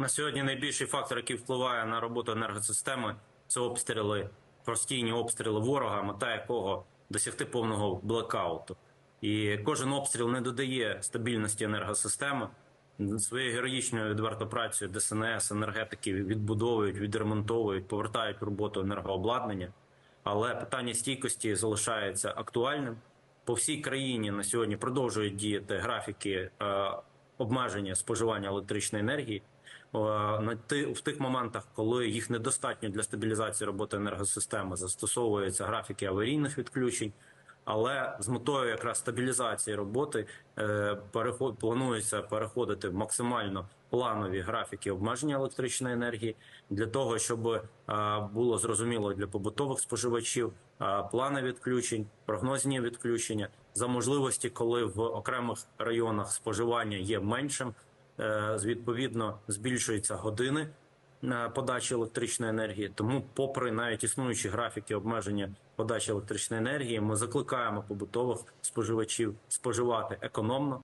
На сьогодні найбільший фактор, який впливає на роботу енергосистеми, це обстріли, постійні обстріли ворога, мета якого досягти повного блекауту. І кожен обстріл не додає стабільності енергосистеми. Своєю героїчною відверто працею ДСНС, енергетики відбудовують, відремонтовують, повертають роботу енергообладнання. Але питання стійкості залишається актуальним. По всій країні на сьогодні продовжують діяти графіки е, обмеження споживання електричної енергії. Е, в тих моментах, коли їх недостатньо для стабілізації роботи енергосистеми, застосовуються графіки аварійних відключень. Але з метою якраз стабілізації роботи е, переход планується переходити в максимально планові графіки обмеження електричної енергії. Для того, щоб е, було зрозуміло для побутових споживачів е, плани відключень, прогнозні відключення за можливості, коли в окремих районах споживання є меншим, відповідно збільшуються години подачі електричної енергії. Тому, попри навіть існуючі графіки обмеження подачі електричної енергії, ми закликаємо побутових споживачів споживати економно.